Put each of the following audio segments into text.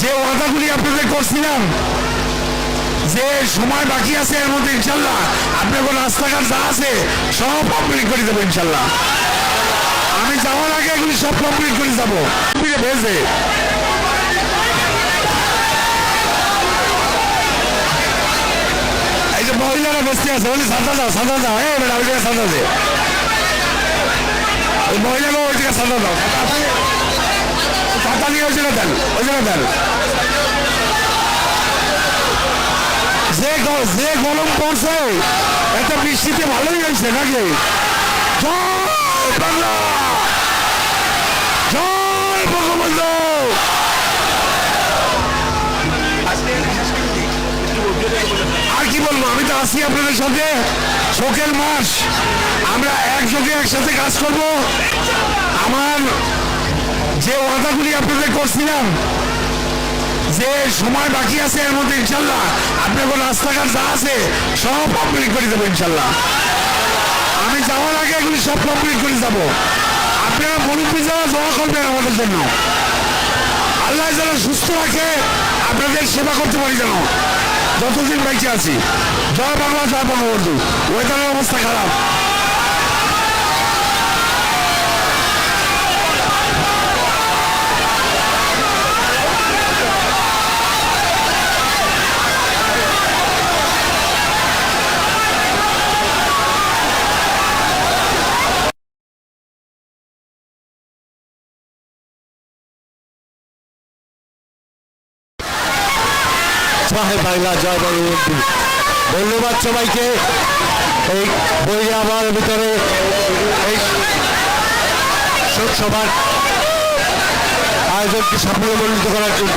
যে ওয়াদাগুলি আপনাদের করছিলাম, যে সময় বাকি আছে এর মধ্যে ইনশাল্লাহ আপনাদের রাস্তাঘাট যা আছে সব কমপ্লিট করে দেবো ইনশাল্লাহ। আমি যাওয়ার আগে এগুলি সব কমপ্লিট করে যাব ভেজে এই যে মহিলারা বসতে আছে, বলি সাদা দাও সাদা দাও বেটা ওই জায়গায় সাদা দে ওই মহিলাকে ওই সাদা দাও সাদা দিয়ে ওই জায়গায় দেন, ওই জায়গায় দেন। যে গরম পড়ছে, এত বৃষ্টিতে ভালোই হয়েছে নাকি? আর কি বলব, আমি তো আছি আপনাদের সাথে। শোকের মাস। আমরা একযোগে একসাথে কাজ করব। আমার যে ওয়াদাগুলি আপনাদের করছিলাম যে সময় বাকি আছে এর মধ্যে ইনশাল্লাহ আপনাদের রাস্তাঘাট যা আছে সব কমপ্লিট করে দেবো ইনশাল্লাহ আমি যাওয়ার আগে এগুলি সব কমপ্লিট করে যাব আপনারা মুরব্বী যাওয়া দোয়া করবেন আমাদের জন্য। আল্লাহ যেন সুস্থ রাখে, আপনাদের সেবা করতে পারি যেন। যতদিন বেঁচে আছি। জয় বাংলা, জয় বঙ্গবন্ধু। ওয়েদারের অবস্থা খারাপ। জয় বাংলা, জয় বঙ্গবন্ধু ধন্যবাদ সবাইকে। এই বই আমার ভিতরে এই শোক সভার আয়োজনকে সাফল্যমণ্ডিত করার জন্য।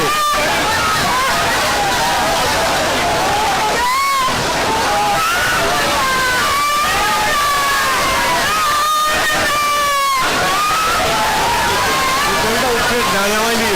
না